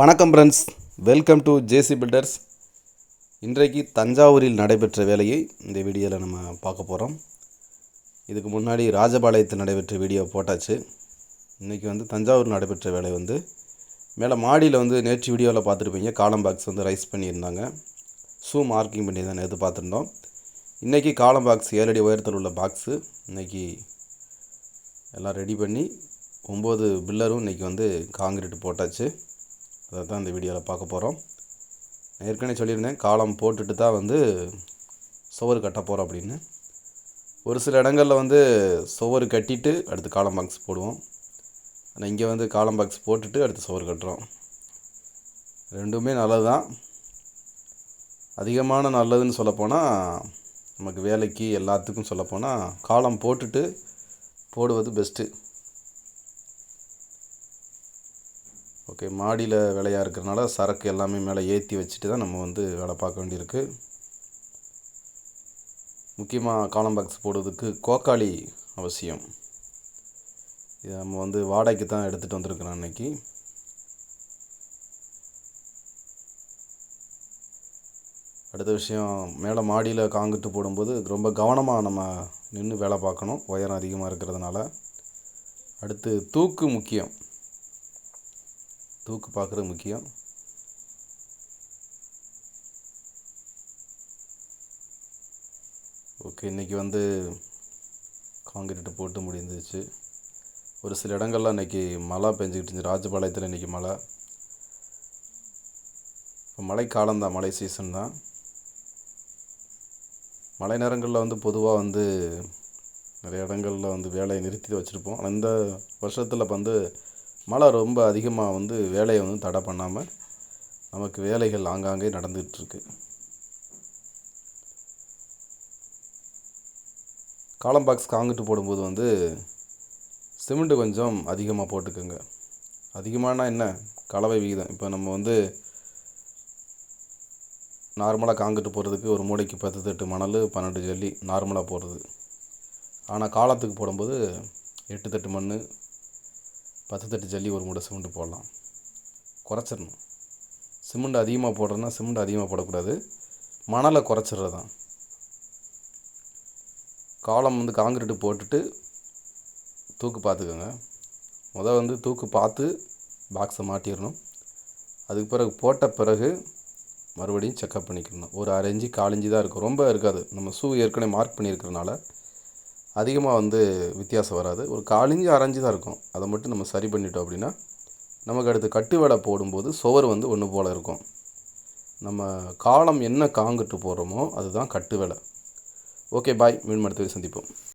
வணக்கம் friends welcome to JC builders இன்றைக்கு தஞ்சாவூரில் நடைபெற்ற வேலையை இந்த வீடியோவில் நம்ம பார்க்க போகிறோம் இதுக்கு முன்னாடி ராஜபாளையத்தில் நடைபெற்ற வீடியோ போட்டாச்சு. இன்றைக்கி வந்து தஞ்சாவூர் நடைபெற்ற வேலை வந்து மேலே மாடியில் வந்து நேற்று வீடியோவில் பார்த்துருப்பீங்க. காலம் பாக்ஸ் வந்து ரைஸ் பண்ணியிருந்தாங்க. ஷூ மார்க்கிங் பண்ணி தான் நேற்று பார்த்துருந்தோம். இன்றைக்கி காலம் பாக்ஸ் ஏழடி உயரத்தில் உள்ள பாக்ஸு இன்றைக்கி எல்லாம் ரெடி பண்ணி ஒம்பது பில்லரும் இன்றைக்கி வந்து காங்கிரீட் போட்டாச்சு. அதை தான் இந்த வீடியோவில் பார்க்க போகிறோம் நான் ஏற்கனவே சொல்லியிருந்தேன் காலம் போட்டுட்டு தான் வந்து சுவர் கட்ட போகிறோம் அப்படின்னு. ஒரு சில இடங்களில் வந்து சுவர் கட்டிட்டு அடுத்து காலம் பாக்ஸ் போடுவோம். ஆனால் இங்கே வந்து காலம் பாக்ஸ் போட்டுட்டு அடுத்து சுவர் கட்டுறோம். ரெண்டுமே நல்லது தான் அதிகமான நல்லதுன்னு சொல்லப்போனால் நமக்கு வேலைக்கு எல்லாத்துக்கும் சொல்லப்போனால் காலம் போட்டுட்டு போடுவது பெஸ்ட்டு ஓகே மாடியில் வேலையாக இருக்கிறனால சரக்கு எல்லாமே மேலே ஏற்றி வச்சுட்டு தான் நம்ம வந்து வேலை பார்க்க வேண்டியிருக்கு. முக்கியமாக காலம் பாக்ஸ் போடுறதுக்கு கோக்காளி அவசியம். இதை நம்ம வந்து வாடகைக்கு தான் எடுத்துகிட்டு வந்திருக்கிறோம் அன்னைக்கு. அடுத்த விஷயம் மேலே மாடியில் காங்கிட்டு போடும்போது ரொம்ப கவனமாக நம்ம நின்று வேலை பார்க்கணும். உயரம் அதிகமாக இருக்கிறதுனால. அடுத்து தூக்கு முக்கியம். தூக்கு பார்க்குறது முக்கியம். ஓகே இன்றைக்கி வந்து காங்கிரீட்டு போட்டு முடிந்துச்சு ஒரு சில இடங்கள்லாம் இன்றைக்கி மழை பெஞ்சிக்கிட்டு இருந்துச்சு. ராஜபாளையத்தில் இன்றைக்கி மழை. இப்போ மழைக்காலம் தான் மழை சீசன் தான். மழை நேரங்களில் வந்து பொதுவாக வந்து நிறைய இடங்களில் வந்து வேலையை நிறுத்தி வச்சுருப்போம். ஆனால் இந்த வருஷத்தில் வந்து மழை ரொம்ப அதிகமாக வந்து வேலையை வந்து தடை பண்ணாமல் நமக்கு வேலைகள் ஆங்காங்கே நடந்துகிட்ருக்கு. காலம் பாக்ஸ் காங்கிட்டு போடும்போது வந்து சிமெண்ட்டு கொஞ்சம் அதிகமாக போட்டுக்கோங்க. அதிகமானால் என்ன? கலவை விகிதம். இப்போ நம்ம வந்து நார்மலாக காங்கிட்டு போடுறதுக்கு ஒரு மூளைக்கு பத்து தட்டு மணல் பன்னெண்டு ஜல்லி நார்மலாக போடுறது. ஆனால் காலத்துக்கு போடும்போது எட்டு தட்டு மண் பத்து தட்டு ஜல்லி ஒரு மூட்டை சிமெண்ட்டு போடலாம். குறைச்சிடணும். சிமெண்ட் அதிகமாக போடுறதுனா சிமெண்ட் அதிகமாக போடக்கூடாது. மணலை குறைச்சிட்றது தான். காலம் வந்து காங்கிரீட்டு போட்டுட்டு தூக்கு பார்த்துக்கோங்க. முதல் வந்து தூக்கு பார்த்து பாக்ஸை மாட்டிடணும். அதுக்கு பிறகு போட்ட பிறகு மறுபடியும் செக்கப் பண்ணிக்கணும். ஒரு அரை இஞ்சி கால் தான் இருக்கும். ரொம்ப இருக்காது. நம்ம ஷூ ஏற்கனவே மார்க் பண்ணியிருக்கிறனால அதிகமாக வந்து வித்தியாசம் வராது. ஒரு காலிஞ்சி அரைஞ்சி தான் இருக்கும். அதை மட்டும் நம்ம சரி பண்ணிட்டோம் அப்படின்னா நமக்கு அடுத்து கட்டு வேலை போடும்போது சுவர் வந்து ஒன்று போல் இருக்கும். நம்ம காலம் என்ன காங்கிட்டு போடுறோமோ அதுதான் கட்டு வேலை ஓகே பாய். மீன் மருத்துவரை சந்திப்போம்.